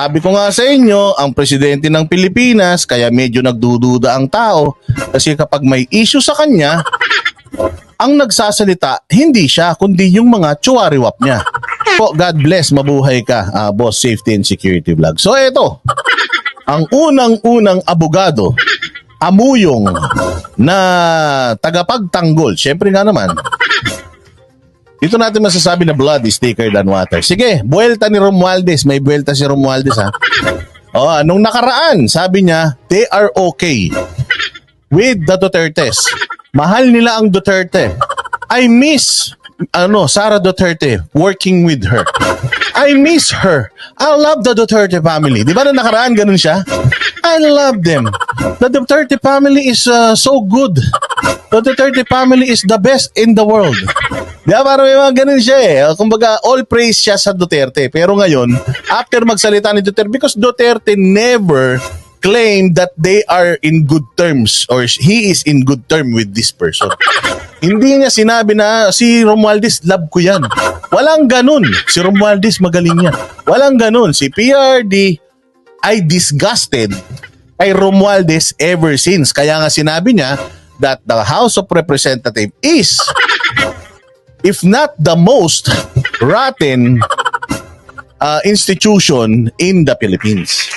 Sabi ko nga sa inyo, ang presidente ng Pilipinas, kaya medyo nagdududa ang tao, kasi kapag may issue sa kanya, ang nagsasalita, hindi siya, kundi yung mga tsuwariwap niya. Po, God bless, mabuhay ka, ah, Boss Safety and Security Vlog. So eto, ang unang-unang abogado, amuyong na tagapagtanggol, syempre nga naman, dito natin masasabi na blood is thicker than water. Sige, buwelta ni Romualdez. May buwelta si Romualdez ha. Oh, nung nakaraan, sabi niya, they are okay with the Dutertes. Mahal nila ang Duterte. I miss ano, Sara Duterte working with her. I miss her. I love the Duterte family. Di ba na nakaraan ganun siya? I love them. The Duterte family is uh, so good. The Duterte family is the best in the world. Ba parang may mga ganun siya eh. Kumbaga, all praise siya sa Duterte. Pero ngayon, after magsalita ni Duterte, because Duterte never claimed that they are in good terms or he is in good term with this person. Hindi niya sinabi na si Romualdez, love ko yan. Walang ganun. Si Romualdez, magaling yan. Walang ganun. Si PRD ay disgusted kay Romualdez ever since. Kaya nga sinabi niya that the House of Representatives is if not the most rotten uh, institution in the Philippines.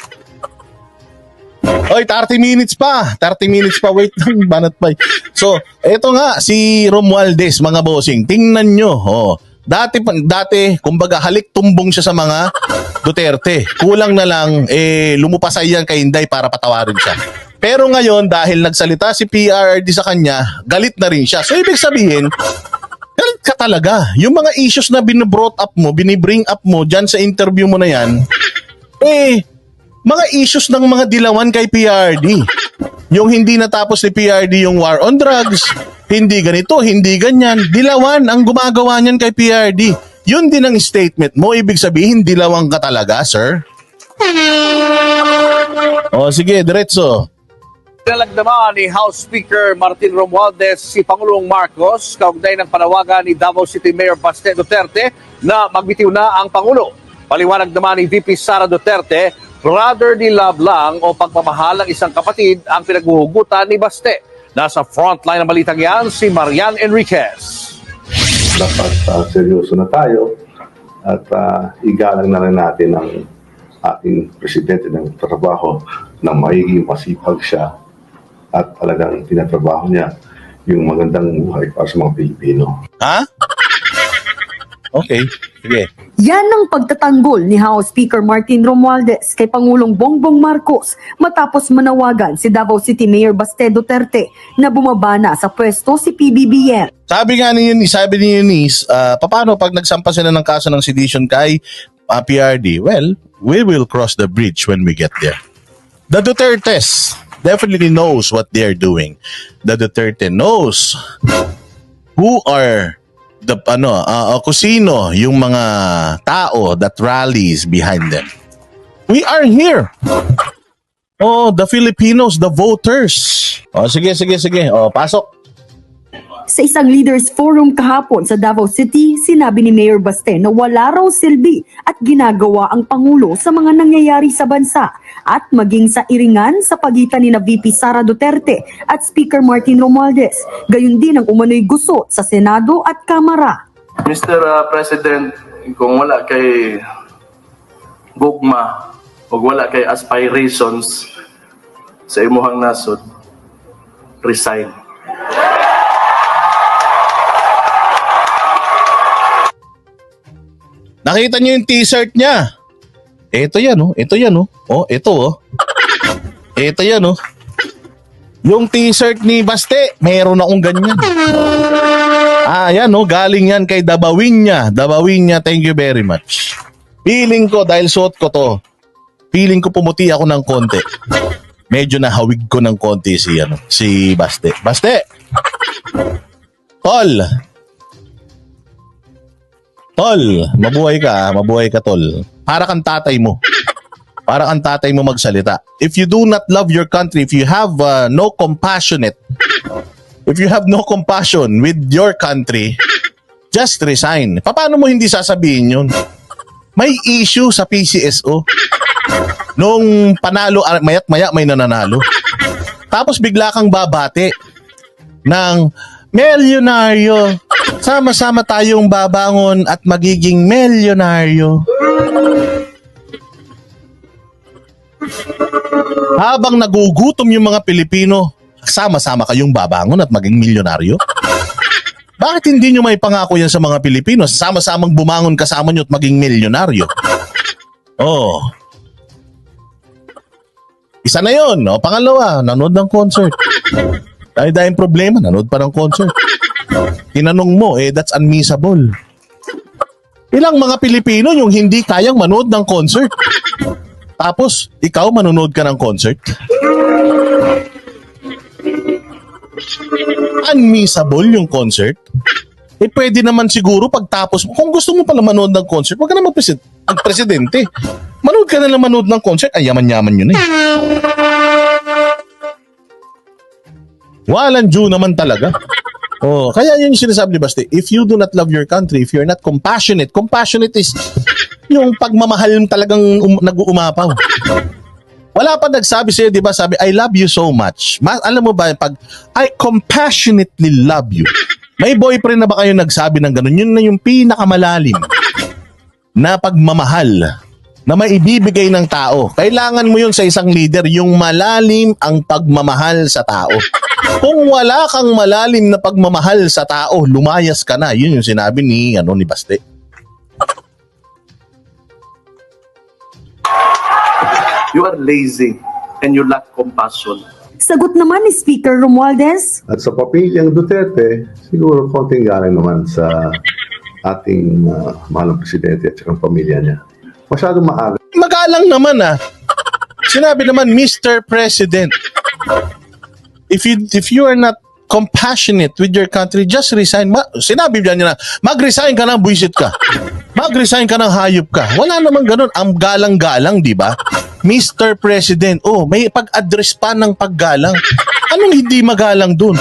Oy, 30 minutes pa. 30 minutes pa. Wait lang, banat pa. So, eto nga, si Romualdez, mga bossing. Tingnan nyo. Oh, dati, dati, kumbaga, halik tumbong siya sa mga Duterte. Kulang na lang, eh, lumupasay yan kay Inday para patawarin siya. Pero ngayon, dahil nagsalita si PRD sa kanya, galit na rin siya. So, ibig sabihin, galit ka talaga. Yung mga issues na binibrought up mo, binibring up mo dyan sa interview mo na yan, eh, mga issues ng mga dilawan kay PRD. Yung hindi natapos ni PRD yung war on drugs, hindi ganito, hindi ganyan. Dilawan ang gumagawa niyan kay PRD. Yun din ang statement mo. Ibig sabihin, dilawan ka talaga, sir? O sige, diretso. Nalag naman ni House Speaker Martin Romualdez si Pangulong Marcos kaugnay ng panawagan ni Davao City Mayor Baste Duterte na magbitiw na ang Pangulo. Paliwanag naman ni VP Sara Duterte, brotherly love lang o pagmamahal ng isang kapatid ang pinaghuhugutan ni Baste. Nasa frontline ng balitang yan si Marian Enriquez. dapat uh, seryoso na tayo at uh, igalang na rin natin ang ating presidente ng trabaho na magiging masipag siya at talagang tinatrabaho niya yung magandang buhay para sa mga Pilipino. Ha? Okay, sige. Yan ang pagtatanggol ni House Speaker Martin Romualdez kay Pangulong Bongbong Marcos matapos manawagan si Davao City Mayor Baste Duterte na bumaba na sa pwesto si PBBM. Sabi nga ni Eunice, sabi ni Eunice, ah, paano pag nagsampa sila ng kaso ng sedition kay ah, PRD? Well, we will cross the bridge when we get there. The Dutertes definitely knows what they're doing. The Duterte knows who are the ano uh, kung sino yung mga tao that rallies behind them. We are here. Oh, the Filipinos, the voters. Oh, sige, sige, sige. Oh, pasok. Sa isang leaders forum kahapon sa Davao City, sinabi ni Mayor Baste na wala raw silbi at ginagawa ang Pangulo sa mga nangyayari sa bansa at maging sa iringan sa pagitan ni na VP Sara Duterte at Speaker Martin Romualdez. Gayun din ang umano'y gusot sa Senado at Kamara. Mr. uh, President, kung wala kay gugma o wala kay aspirations sa imuhang nasod, resign. Nakita niyo yung t-shirt niya. Ito yan, oh. Ito yan, oh. Oh, ito, oh. Ito yan, oh. Yung t-shirt ni Baste, meron akong ganyan. Ah, yan, oh. Galing yan kay Dabawinya. Dabawinya, thank you very much. Feeling ko, dahil suot ko to, feeling ko pumuti ako ng konti. Medyo nahawig ko ng konti si, ano, si Baste. Baste! Tol! Tol, mabuhay ka, ah. mabuhay ka, tol. Para kang tatay mo. Para kang tatay mo magsalita. If you do not love your country, if you have uh, no compassionate, if you have no compassion with your country, just resign. Paano mo hindi sasabihin yun? May issue sa PCSO. Nung panalo, ah, mayat maya may nananalo. Tapos bigla kang babate ng milyonaryo. Sama-sama tayong babangon at magiging milyonaryo. Habang nagugutom yung mga Pilipino, sama-sama kayong babangon at maging milyonaryo? Bakit hindi nyo may pangako yan sa mga Pilipino? Sama-samang bumangon kasama nyo at maging milyonaryo. Oh. Isa na yon. O, pangalawa, nanood ng concert. Dahil dahil problema, nanood pa ng concert. Tinanong mo, eh, that's unmissable. Ilang mga Pilipino yung hindi kayang manood ng concert. Tapos, ikaw manonood ka ng concert? Unmissable yung concert? Eh, pwede naman siguro pagtapos. Kung gusto mo pala manood ng concert, huwag ka na magpresid- magpresidente. Manood ka na lang manood ng concert. Ay, yaman-yaman yun eh. Walang Jew naman talaga. Oh, kaya yun yung sinasabi ni Basti, if you do not love your country, if you're not compassionate, compassionate is yung pagmamahal talagang um, nag-uumapaw. Wala pa nagsabi sa'yo, di ba? Sabi, I love you so much. Ma- alam mo ba, pag I compassionately love you. May boyfriend na ba kayo nagsabi ng ganun? Yun na yung pinakamalalim na pagmamahal na maibibigay ng tao. Kailangan mo yun sa isang leader, yung malalim ang pagmamahal sa tao. Kung wala kang malalim na pagmamahal sa tao, lumayas ka na. Yun yung sinabi ni, ano, ni Baste. You are lazy and you lack compassion. Sagot naman ni Speaker Romualdez, At sa papilyang Duterte, siguro konting galing naman sa ating uh, mahalang presidente at saka pamilya niya. Masyadong maaga Magalang naman ah. Sinabi naman, Mr. President, if you if you are not compassionate with your country, just resign. Ma- sinabi niya niya na, mag-resign ka na, buisit ka. Mag-resign ka ng hayop ka. Wala namang ganun. Ang galang-galang, di ba? Mr. President, oh, may pag-address pa ng paggalang. Anong hindi magalang dun?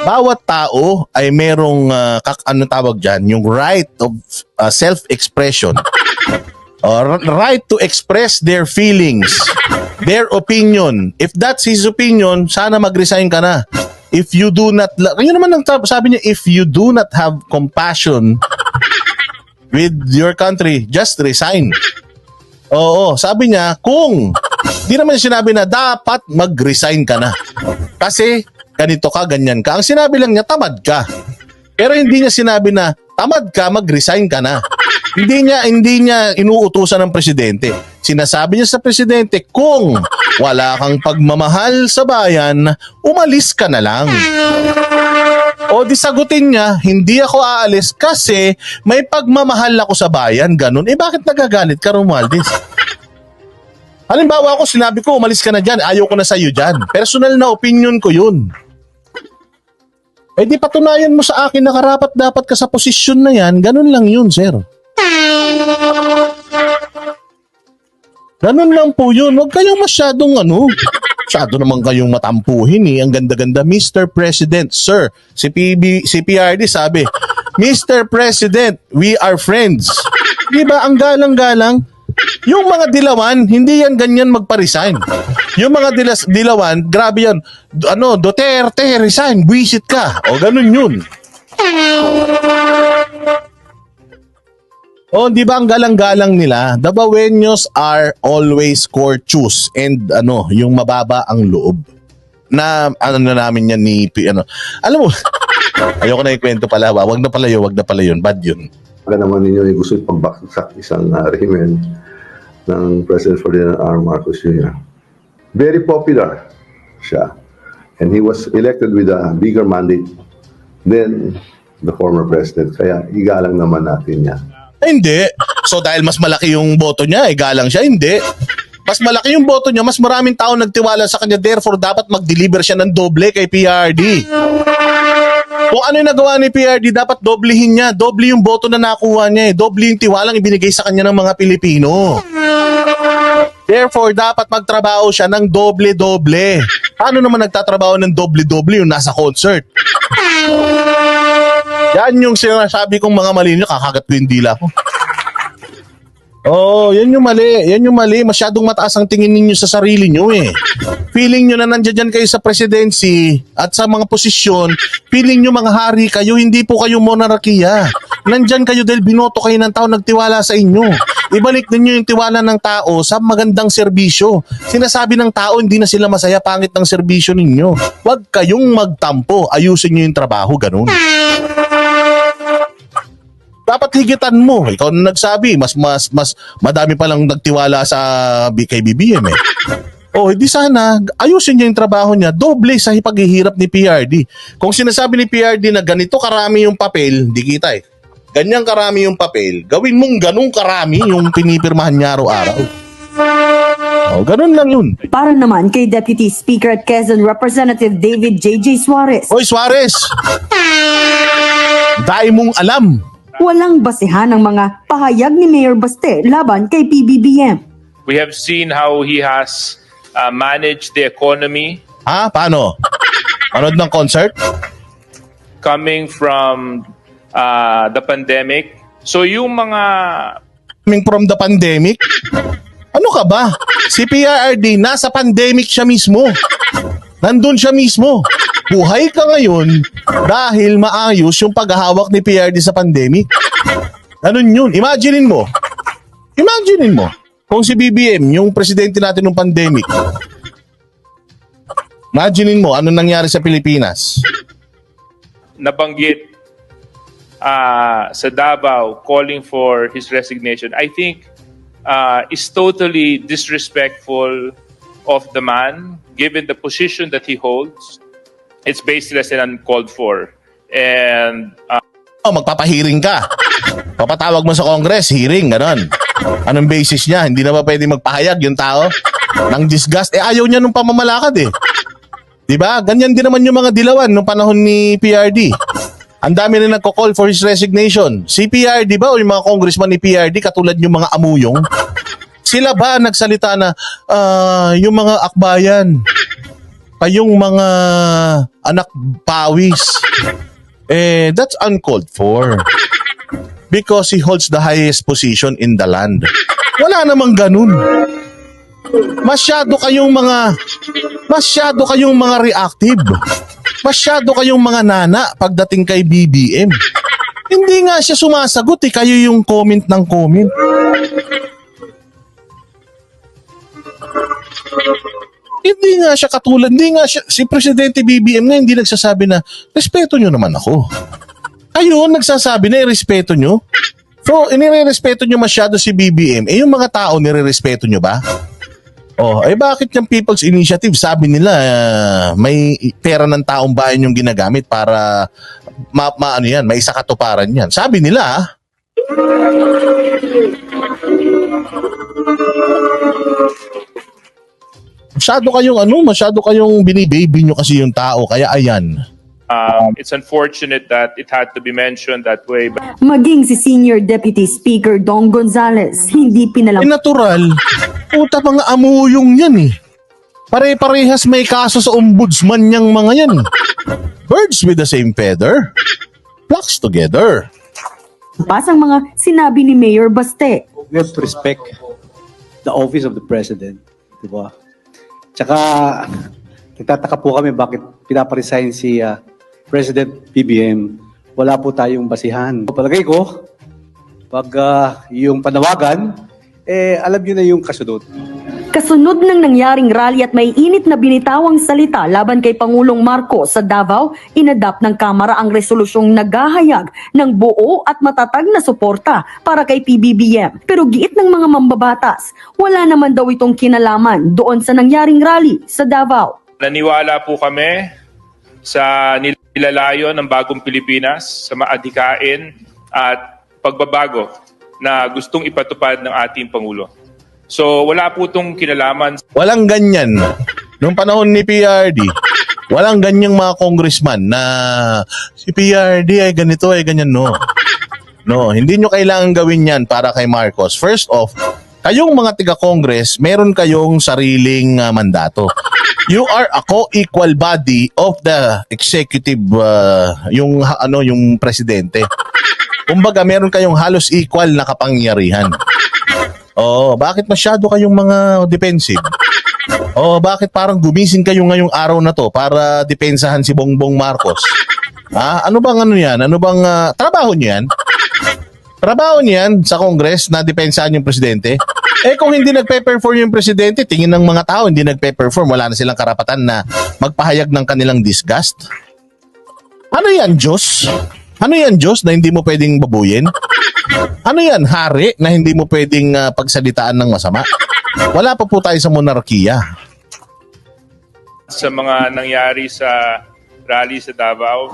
Bawat tao ay merong ah, kak, ano tawag diyan, yung right of ah, self-expression. or right to express their feelings, their opinion. If that's his opinion, sana mag-resign ka na. If you do not, yun naman ang sabi niya, if you do not have compassion with your country, just resign. Oo, sabi niya, kung di naman sinabi na dapat mag-resign ka na. Kasi ganito ka, ganyan ka. Ang sinabi lang niya, tamad ka. Pero hindi niya sinabi na tamad ka, mag-resign ka na. hindi niya hindi niya inuutusan ng presidente. Sinasabi niya sa presidente, kung wala kang pagmamahal sa bayan, umalis ka na lang. O di sagutin niya, hindi ako aalis kasi may pagmamahal ako sa bayan, ganun. Eh bakit nagagalit ka, Romualdez? Halimbawa ako, sinabi ko, umalis ka na dyan, ayaw ko na sa'yo dyan. Personal na opinion ko yun. Eh di patunayan mo sa akin na karapat dapat ka sa posisyon na yan, ganun lang yun, sir. Ganun lang po yun. Huwag kayong masyadong ano. Masyado naman kayong matampuhin eh. Ang ganda-ganda. Mr. President, sir. Si, PB, si PRD sabi, Mr. President, we are friends. Di ba? Ang galang-galang. Yung mga dilawan, hindi yan ganyan magpa-resign. Yung mga dilas, dilawan, grabe yan. D- Ano, Duterte, resign, buwisit ka. O ganun yun. Oh, di ba ang galang-galang nila? The Baweños are always courteous and ano, yung mababa ang loob. Na ano na namin yan ni ano. Alam mo, ayoko na ikwento pala. Wag na pala yun, wag na pala yun. Bad yun. Baka naman ninyo yung gusto pagbaksak isang uh, rehimen ng President Ferdinand R. Marcos Jr. Very popular siya. And he was elected with a bigger mandate than the former president. Kaya igalang naman natin yan. Eh, hindi. So dahil mas malaki yung boto niya, eh galang siya, hindi. Mas malaki yung boto niya, mas maraming tao nagtiwala sa kanya, therefore dapat mag-deliver siya ng doble kay PRD. Kung ano yung nagawa ni PRD, dapat doblehin niya. Doble yung boto na nakuha niya eh. Doble yung tiwalang ibinigay sa kanya ng mga Pilipino. Therefore, dapat magtrabaho siya ng doble-doble. Paano naman nagtatrabaho ng doble-doble yung nasa concert? Yan yung sinasabi kong mga mali niyo, kakagat ko yung dila ko. Oo, oh, yan yung mali. Yan yung mali. Masyadong mataas ang tingin ninyo sa sarili nyo eh. Feeling nyo na nandiyan dyan kayo sa presidency at sa mga posisyon, feeling nyo mga hari kayo, hindi po kayo monarkiya. Nandyan kayo dahil binoto kayo ng tao nagtiwala sa inyo. Ibalik ninyo yung tiwala ng tao sa magandang serbisyo. Sinasabi ng tao, hindi na sila masaya pangit ng serbisyo ninyo. Huwag kayong magtampo. Ayusin nyo yung trabaho, ganun dapat higitan mo. Ikaw na nagsabi, mas mas mas madami pa lang nagtiwala sa B- kay BBM eh. Oh, hindi sana ayusin niya yung trabaho niya. Doble sa paghihirap ni PRD. Kung sinasabi ni PRD na ganito karami yung papel, hindi kita eh. Ganyang karami yung papel, gawin mong ganung karami yung pinipirmahan niya araw-araw. Oh, ganun lang yun. Para naman kay Deputy Speaker at Quezon Representative David J.J. Suarez, Hoy Suarez! Dahil mong alam. Walang basihan ang mga pahayag ni Mayor Baste laban kay PBBM. We have seen how he has uh, managed the economy Ha? Paano? Panood ng concert? coming from uh, the pandemic. So yung mga coming from the pandemic? Ano ka ba? Si PRRD, nasa pandemic siya mismo. Nandun siya mismo. Buhay ka ngayon dahil maayos yung paghahawak ni PRD sa pandemic. Ganun yun. Imaginein mo. Imaginein mo. Kung si BBM, yung presidente natin ng pandemic. Imaginein mo, ano nangyari sa Pilipinas? nabanggit uh, sa Davao calling for his resignation, I think uh, is totally disrespectful of the man, given the position that he holds. It's baseless and uncalled for. And uh, Oh, magpapahiring ka. Papatawag mo sa Congress, hearing, ganon. Anong basis niya? Hindi na ba pwede magpahayag yung tao? Nang disgust. Eh, ayaw niya nung pamamalakad eh. Di ba? Ganyan din naman yung mga dilawan nung panahon ni PRD. Ang dami na nagko-call for his resignation. Si PRD ba o yung mga congressman ni PRD katulad yung mga amuyong? Sila ba nagsalita na ah, yung mga akbayan, kayong mga anak pawis, eh, that's uncalled for. Because he holds the highest position in the land. Wala namang ganun. Masyado kayong mga masyado kayong mga reactive. Masyado kayong mga nana pagdating kay BBM. Hindi nga siya sumasagot eh, kayo yung comment ng comment. Hindi nga siya katulad, hindi nga siya, si Presidente BBM nga hindi nagsasabi na, respeto nyo naman ako. Ayun, nagsasabi na, respeto nyo. So, inirerespeto nyo masyado si BBM. Eh, yung mga tao, nirerespeto nyo ba? Oh, eh bakit yung People's Initiative, sabi nila, ah, may pera ng taong bayan yung ginagamit para ma, ma ano yan, may isa katuparan yan. Sabi nila, ah. Masyado kayong ano, masyado kayong binibaby nyo kasi yung tao. Kaya ayan. um, it's unfortunate that it had to be mentioned that way. But Maging si Senior Deputy Speaker Dong Gonzales, hindi Eh pinalam natural, puta mga amuyong yan eh. Pare-parehas may kaso sa ombudsman niyang mga yan. Birds with the same feather, flocks together. pas ang mga sinabi ni Mayor Baste. we have to respect the office of the president, di ba? Tsaka, nagtataka po kami bakit pinaparesign si ah, President BBM. Wala po tayong basihan. Palagay ko, pag ah, yung panawagan, eh, alam nyo na yung kasunod. Kasunod ng nangyaring rally at may init na binitawang salita laban kay Pangulong Marcos sa Davao, inadapt ng Kamara ang resolusyong naghahayag ng buo at matatag na suporta para kay PBBM. Pero giit ng mga mambabatas, wala naman daw itong kinalaman doon sa nangyaring rally sa Davao. naniwala po kami sa nilalayo ng bagong Pilipinas, sa maadhikain at pagbabago na gustong ipatupad ng ating Pangulo. So wala po itong kinalaman Walang ganyan. Nung panahon ni PRD, walang ganyang mga congressman na si PRD ay ganito ay ganyan. No. No, hindi nyo kailangan gawin yan para kay Marcos. First off, kayong mga tiga-congress, meron kayong sariling ah, mandato. You are a co-equal body of the executive ah, yung ano yung presidente. Kumbaga meron kayong halos equal na kapangyarihan. Oh, bakit masyado kayong mga defensive? Oh, bakit parang gumising kayo ngayong araw na to para depensahan si Bongbong Marcos? Ha? Ano bang ano yan? Ano bang ah, trabaho niyo yan? Trabaho niyo yan sa Congress na depensahan yung presidente? Eh kung hindi nagpe-perform yung presidente, tingin ng mga tao hindi nagpe-perform, wala na silang karapatan na magpahayag ng kanilang disgust. Ano yan, Diyos? Ano yan, Diyos, na hindi mo pwedeng babuyin? Ano yan, hari, na hindi mo pwedeng ah, pagsalitaan ng masama? Wala pa po tayo sa monarkiya. Sa mga nangyari sa rally sa Davao,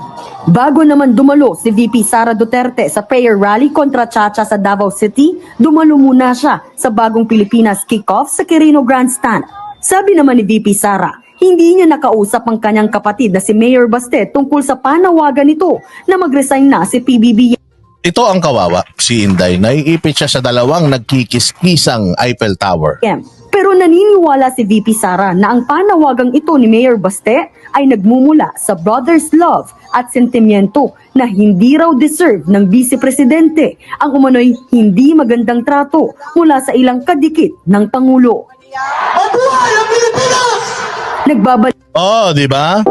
Bago naman dumalo si VP Sara Duterte sa prayer rally kontra Chacha sa Davao City, dumalo muna siya sa bagong Pilipinas kickoff sa Quirino Grandstand. Sabi naman ni VP Sara, hindi niya nakausap ang kanyang kapatid na si Mayor Baste tungkol sa panawagan nito na mag-resign na si PBBM. Ito ang kawawa, si Inday. Naiipit siya sa dalawang nagkikis-kisang Eiffel Tower. Pero naniniwala si VP Sara na ang panawagang ito ni Mayor Baste ay nagmumula sa brother's love at sentimiento na hindi raw deserve ng Vice Presidente ang umano'y hindi magandang trato mula sa ilang kadikit ng Pangulo. Nagbabalik Oh, di ba?